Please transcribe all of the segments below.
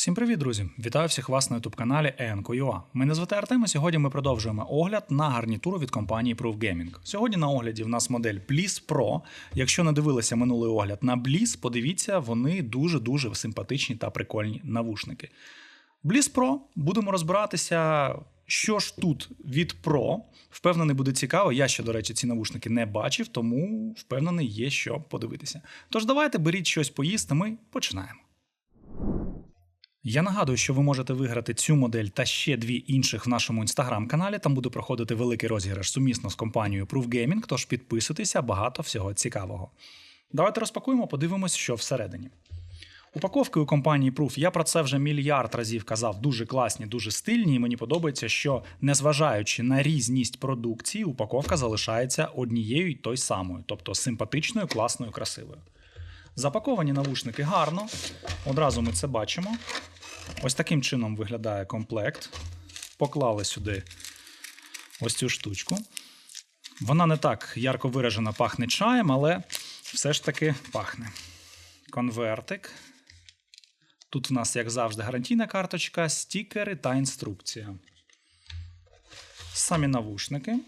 Всім привіт, друзі! Вітаю всіх вас на youtube каналі ENCO.ua. Мене звати Артем, і сьогодні ми продовжуємо огляд на гарнітуру від компанії Proof Gaming. Сьогодні на огляді в нас модель Bliss Pro. Якщо не дивилися минулий огляд на Bliss, подивіться, вони дуже-дуже симпатичні та прикольні навушники. Bliss Pro будемо розбиратися, що ж тут від Pro. Впевнений, буде цікаво. Я ще, до речі, ці навушники не бачив, тому впевнений, є що подивитися. Тож давайте беріть щось поїсти, ми починаємо. Я нагадую, що ви можете виграти цю модель та ще дві інших в нашому інстаграм-каналі. Там буде проходити великий розіграш сумісно з компанією Proof Gaming, тож підписуйтеся, багато всього цікавого. Давайте розпакуємо, подивимось, що всередині. Упаковки у компанії Proof, я про це вже мільярд разів казав, дуже класні, дуже стильні, і мені подобається, що незважаючи на різність продукції, упаковка залишається однією й той самою, тобто симпатичною, класною, красивою. Запаковані навушники гарно. Одразу ми це бачимо. Ось таким чином виглядає комплект. Поклали сюди ось цю штучку. Вона не так ярко виражена пахне чаєм, але все ж таки пахне. Конвертик. Тут в нас, як завжди, гарантійна карточка, стікери та інструкція. Самі навушники.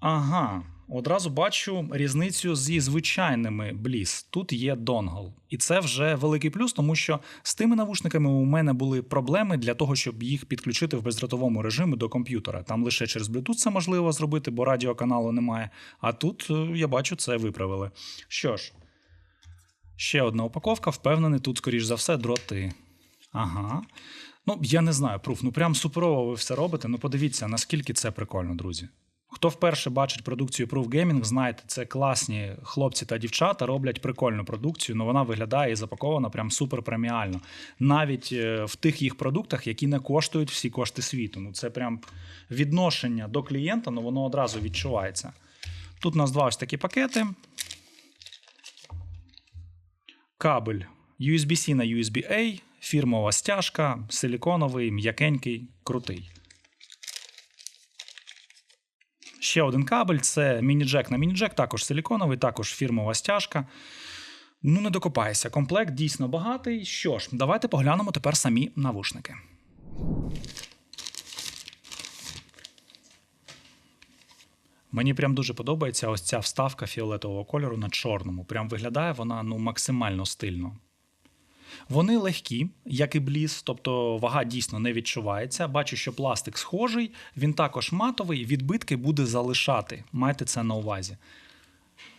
Ага, одразу бачу різницю зі звичайними Bliss. Тут є донгл. І це вже великий плюс, тому що з тими навушниками у мене були проблеми для того, щоб їх підключити в бездротовому режимі до комп'ютера. Там лише через Bluetooth це можливо зробити, бо радіоканалу немає. А тут, е, я бачу, це виправили. Що ж, ще одна упаковка, впевнений, тут, скоріш за все, дроти. Ага. Ну, я не знаю, пруф, ну прям суперово ви все робите. Ну, подивіться, наскільки це прикольно, друзі. Хто вперше бачить продукцію Proof Gaming, знаєте, це класні хлопці та дівчата роблять прикольну продукцію, але вона виглядає і запакована прям супер преміально. Навіть е, в тих їх продуктах, які не коштують всі кошти світу. Ну це прям відношення до клієнта, ну воно одразу відчувається. Тут у нас два ось такі пакети. Кабель USB-C на USB-A, фірмова стяжка, силіконовий, м'якенький, крутий. Ще один кабель це міні-джек на міні-джек, також силіконовий, також фірмова стяжка. Ну, не докопайся. Комплект дійсно багатий. Що ж, давайте поглянемо тепер самі навушники. Мені прям дуже подобається ось ця вставка фіолетового кольору на чорному. Прям виглядає вона ну, максимально стильно. Вони легкі, як і бліс, тобто вага дійсно не відчувається. Бачу, що пластик схожий, він також матовий, відбитки буде залишати. Майте це на увазі.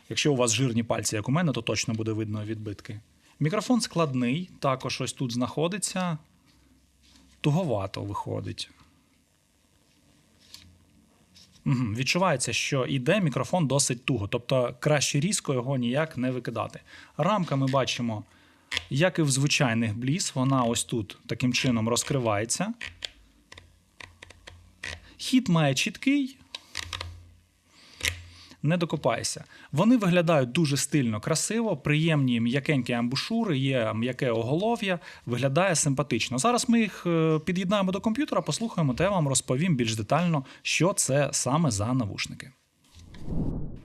Якщо у вас жирні пальці, як у мене, то точно буде видно відбитки. Мікрофон складний, також ось тут знаходиться. Туговато виходить. Угу. Відчувається, що іде мікрофон досить туго, тобто краще різко його ніяк не викидати. Рамка ми бачимо як і в звичайних бліс, вона ось тут таким чином розкривається. Хід має чіткий. Не докопайся. Вони виглядають дуже стильно, красиво, приємні м'якенькі амбушури, є м'яке оголов'я, виглядає симпатично. Зараз ми їх е, під'єднаємо до комп'ютера, послухаємо, та я вам розповім більш детально, що це саме за навушники.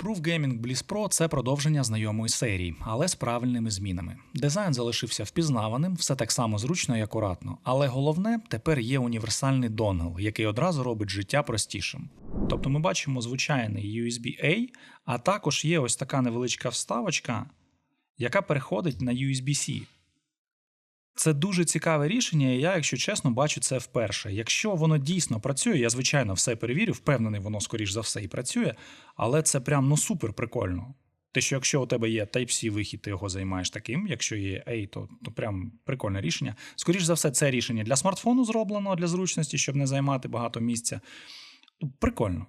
Proof Gaming Bliss Pro це продовження знайомої серії, але з правильними змінами. Дизайн залишився впізнаваним, все так само зручно і акуратно. Але головне, тепер є універсальний донгл, який одразу робить життя простішим. Тобто ми бачимо звичайний USB-A, а також є ось така невеличка вставочка, яка переходить на USB-C. Це дуже цікаве рішення, і я, якщо чесно, бачу це вперше. Якщо воно дійсно працює, я звичайно все перевірю, впевнений, воно скоріш за все і працює, але це прям ну супер прикольно. Те, що якщо у тебе є Type-C вихід, ти його займаєш таким, якщо є A, то, то прям прикольне рішення. Скоріш за все, це рішення для смартфону зроблено для зручності, щоб не займати багато місця. Прикольно.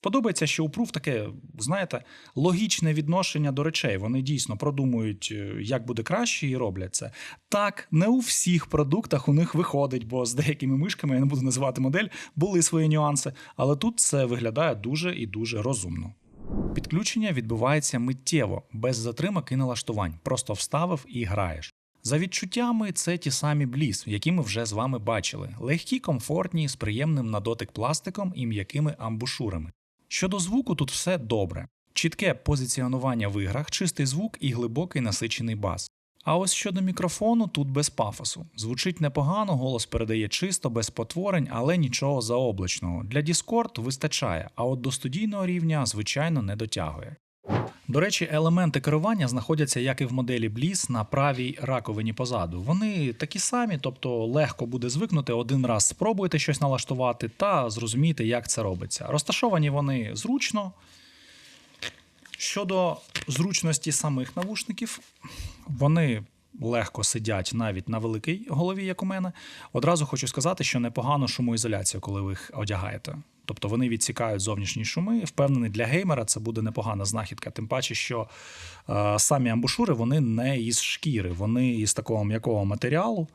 Подобається, що у Proof таке, знаєте, логічне відношення до речей. Вони дійсно продумують, е, як буде краще, і роблять це. Так, не у всіх продуктах у них виходить, бо з деякими мишками, я не буду називати модель, були свої нюанси, але тут це виглядає дуже і дуже розумно. Підключення відбувається миттєво, без затримок і налаштувань. Просто вставив і граєш. За відчуттями, це ті самі бліс, які ми вже з вами бачили: легкі, комфортні, з приємним на дотик пластиком і м'якими амбушурами. Щодо звуку, тут все добре. Чітке позиціонування в іграх, чистий звук і глибокий насичений бас. А ось щодо мікрофону, тут без пафосу. Звучить непогано, голос передає чисто, без потворень, але нічого заоблачного. Для Discord вистачає, а от до студійного рівня, звичайно, не дотягує. До речі, елементи керування знаходяться, як і в моделі Bliss, на правій раковині позаду. Вони такі самі, тобто легко буде звикнути один раз спробуйте щось налаштувати та зрозуміти, як це робиться. Розташовані вони зручно. Щодо зручності самих навушників, вони легко сидять навіть на великій голові, як у мене. Одразу хочу сказати, що непогано шумоізоляція, коли ви їх одягаєте. Тобто вони відсікають зовнішні шуми. Впевнений, для геймера це буде непогана знахідка. Тим паче, що е, самі амбушури вони не із шкіри, вони із такого м'якого матеріалу.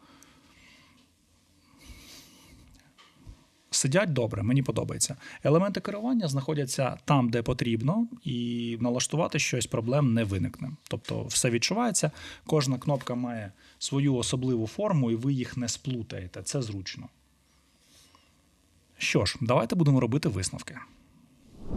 Сидять добре, мені подобається. Елементи керування знаходяться там, де потрібно, і налаштувати щось проблем не виникне. Тобто все відчувається, кожна кнопка має свою особливу форму, і ви їх не сплутаєте. Це зручно. Що ж, давайте будемо робити висновки.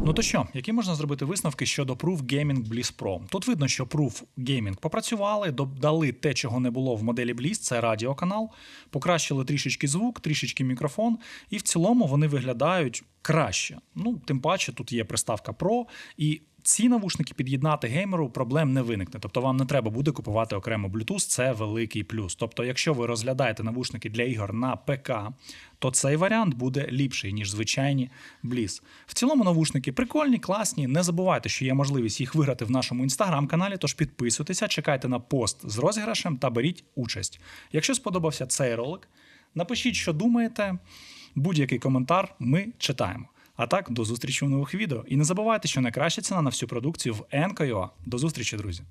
Ну то що, які можна зробити висновки щодо Proof Gaming Bliss Pro? Тут видно, що Proof Gaming попрацювали, додали те, чого не було в моделі Bliss, це радіоканал, покращили трішечки звук, трішечки мікрофон, і в цілому вони виглядають краще. Ну, тим паче, тут є приставка Pro, і ці навушники під'єднати геймеру проблем не виникне. Тобто вам не треба буде купувати окремо Bluetooth, це великий плюс. Тобто, якщо ви розглядаєте навушники для ігор на ПК, то цей варіант буде ліпший, ніж звичайні Bliss. В цілому навушники прикольні, класні. Не забувайте, що є можливість їх виграти в нашому інстаграм-каналі, тож підписуйтеся, чекайте на пост з розіграшем та беріть участь. Якщо сподобався цей ролик, напишіть, що думаєте. Будь-який коментар ми читаємо. А так, до зустрічі у нових відео. І не забувайте, що найкраща ціна на всю продукцію в НКЮА. До зустрічі, друзі!